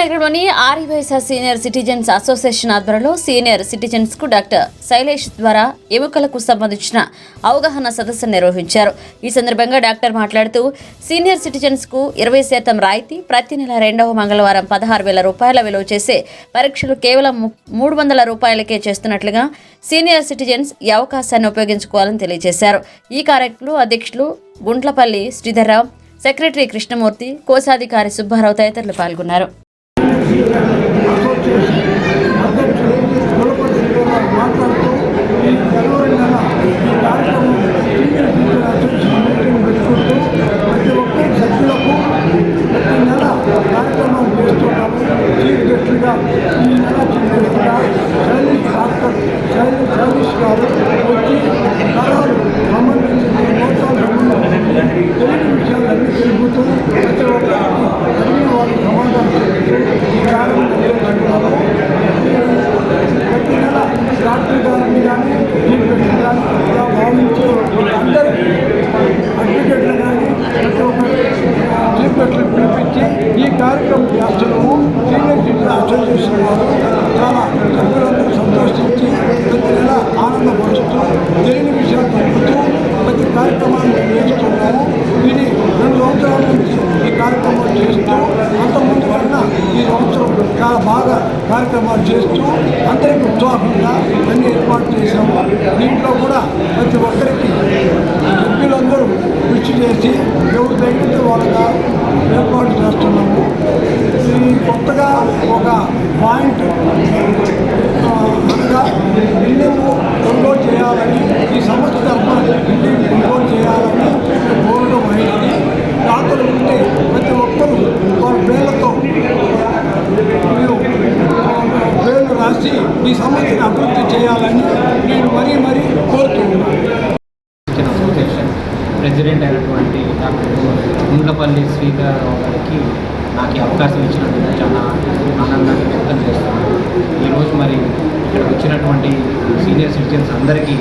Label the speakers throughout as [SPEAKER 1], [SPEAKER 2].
[SPEAKER 1] నగరంలోని Aryavysya senior citizens association ఆధ్వర్యంలో senior సిటిజన్స్కు డాక్టర్ శైలేష్ ద్వారా ఎముకలకు సంబంధించిన అవగాహన సదస్సు నిర్వహించారు. ఈ సందర్భంగా డాక్టర్ మాట్లాడుతూ సీనియర్ సిటిజన్స్కు ఇరవై శాతం రాయితీ ప్రతి నెల రెండవ మంగళవారం పదహారు వేల రూపాయల విలువ చేసే పరీక్షలు కేవలం మూడు వందల రూపాయలకే చేస్తున్నట్లుగా సీనియర్ సిటిజన్స్ ఈ అవకాశాన్ని ఉపయోగించుకోవాలని తెలియజేశారు. ఈ కార్యక్రమంలో అధ్యక్షులు గుంట్లపల్లి శ్రీధర్రావు సెక్రటరీ కృష్ణమూర్తి కోశాధికారి సుబ్బారావు తదితరులు పాల్గొన్నారు
[SPEAKER 2] అధ్యక్షులు గులపల్లి శ్రీధర్ మాట్లాడుతూ ఈ జనవరి నెల ఈ కార్యక్రమం సీనియర్ సిటిజన్ అసోసియేషన్ మీటింగ్ పెట్టుకుంటూ ప్రతి ఒక్కరి సభ్యులకు ప్రతి నెల కార్యక్రమం చేస్తున్నాము చీఫ్ గెస్ట్గా ఈ నెల చీఫ్ గెస్ట్గా శైలిష్ డాక్టర్ శైలి శైలిష్ గారు వచ్చి నరాలు సంబంధించిన మోసాలు సంబంధించి తెలియని విషయాలన్నీ తెలుపుతూ ప్రతి ఒక్కరికి అడిగిన వాళ్ళు సమాధానం చెప్తూ ఈ కార్యక్రమం నిర్వహిస్తున్నారు ప్రతి నెల డాక్టర్ గారిని కానీ చీఫ్ గెస్ట్ కానీ ఇలా భావించి అందరికీ అడ్వకేట్లు కానీ ప్రతి ఒక్క చీఫ్ గెస్ట్ని పిలిపించి ఈ కార్యక్రమం చేస్తున్నాము అర్థం సిటిజన్ చాలా సభ్యులందరూ సంతోషించి ప్రతి నెల ఆనందపరుస్తూ తెలియని విషయాలు పంపుతూ ప్రతి కార్యక్రమాన్ని నేర్చుకున్నాము ఇది రెండు సంవత్సరాల నుంచి ఈ కార్యక్రమాలు చేస్తూ అంతకుముందు కన్నా ఈ సంవత్సరం చాలా బాగా కార్యక్రమాలు చేస్తూ అందరికీ ఉత్సాహంగా అన్ని ఏర్పాటు చేశాము దీంట్లో కూడా ప్రతి ఒక్కరికి సభ్యులందరూ కృషి చేసి ఎవరు తగ్గితే వాళ్ళగా ఏర్పాటు చేస్తున్నాము ఈ కొత్తగా ఒక పాయింట్ ఆ, అనగా బిల్డింగ్ కొనుగోలు చేయాలని ఈ సంస్థ తరఫున బిల్డింగ్ కొనుగోలు చేయాలని కోరడం దాతలు ఉంటే ప్రతి ఒక్కరూ వాళ్ళ పేర్లతో మీరు పేర్లు రాసి మీ సంస్థని అభివృద్ధి చేయాలని నేను మరీ మరీ కోరుతున్నాను
[SPEAKER 3] ప్రెసిడెంట్ అయినటువంటి డాక్టర్ గుండ్లపల్లి శ్రీధర్ గారికి నాకు అవకాశం ఇచ్చినందుకు చాలా ఆనందాన్ని వ్యక్తం చేస్తున్నాను. ఈరోజు మరి ఇక్కడ వచ్చినటువంటి సీనియర్ సిటిజన్స్ అందరికీ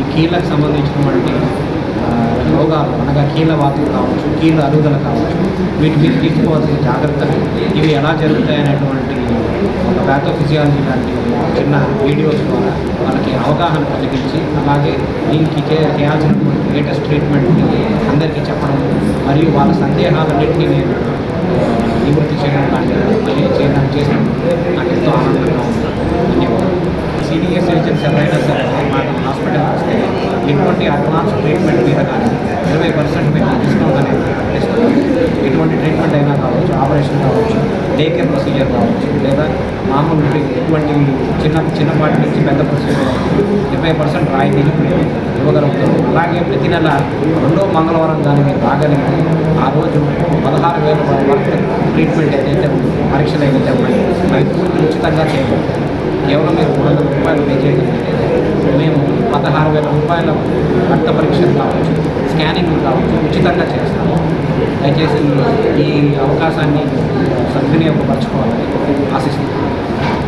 [SPEAKER 3] ఈ కీళ్ళకు సంబంధించినటువంటి రోగాలు అనగా కీళ్ళ వాతులు కావచ్చు కీళ్ళ అరుగుదల కావచ్చు వీటి మీద తీసుకోవాల్సిన జాగ్రత్తలు ఇవి ఎలా జరుగుతాయి అనేటువంటి ఒక ప్యాథోఫిజియాలజీ లాంటి చిన్న వీడియోస్ ద్వారా వాళ్ళకి అవగాహన కలిగించి అలాగే దీనికి చేయాల్సినటువంటి లేటెస్ట్ ట్రీట్మెంట్ని అందరికీ చెప్పడం మరియు వాళ్ళ సందేహాలన్నింటినీ నేను నివృత్తి చేయడం కానీ చేయడం చేసినప్పుడు నాకు ఎంతో ఆనందంగా ఉంది. సీనియర్ సిటిజన్స్ ఎవరైనా సరే మాకు హాస్పిటల్ వస్తే ఎటువంటి అడ్వాన్స్ ట్రీట్మెంట్ మీద కానీ ఇరవై పర్సెంట్ మేము డిస్కౌంట్ అనేది ఎటువంటి ట్రీట్మెంట్ అయినా కావచ్చు ఆపరేషన్ కావచ్చు డే కేర్ ప్రొసీజర్ కావచ్చు. లేదా మామూలు ఎటువంటి చిన్న చిన్నపాటి నుంచి పెద్ద ప్రొసీజర్ ఇరవై పర్సెంట్ రాయితీని ఇవ్వగలుగుతారు. అలాగే ప్రతి నెల రెండో మంగళవారం కానీ మీరు రాగలిగితే ఆ రోజు పదహారు వేల వరకు ట్రీట్మెంట్ ఏదైతే పరీక్షలు ఏదైతే ఉన్నాయో అవి పూర్తి ఉచితంగా చేయగలుగుతాం కేవలం మీరు మూడు వందల రూపాయలు పే చేయగలిగితే మేము పదహారు వేల రూపాయల రక్త పరీక్షలు కావచ్చు స్కానింగ్ కావచ్చు ఉచితంగా చేస్తాము. దయచేసి ఈ అవకాశాన్ని సద్వినియోగపరచుకోవాలని ఆశిస్తున్నాను.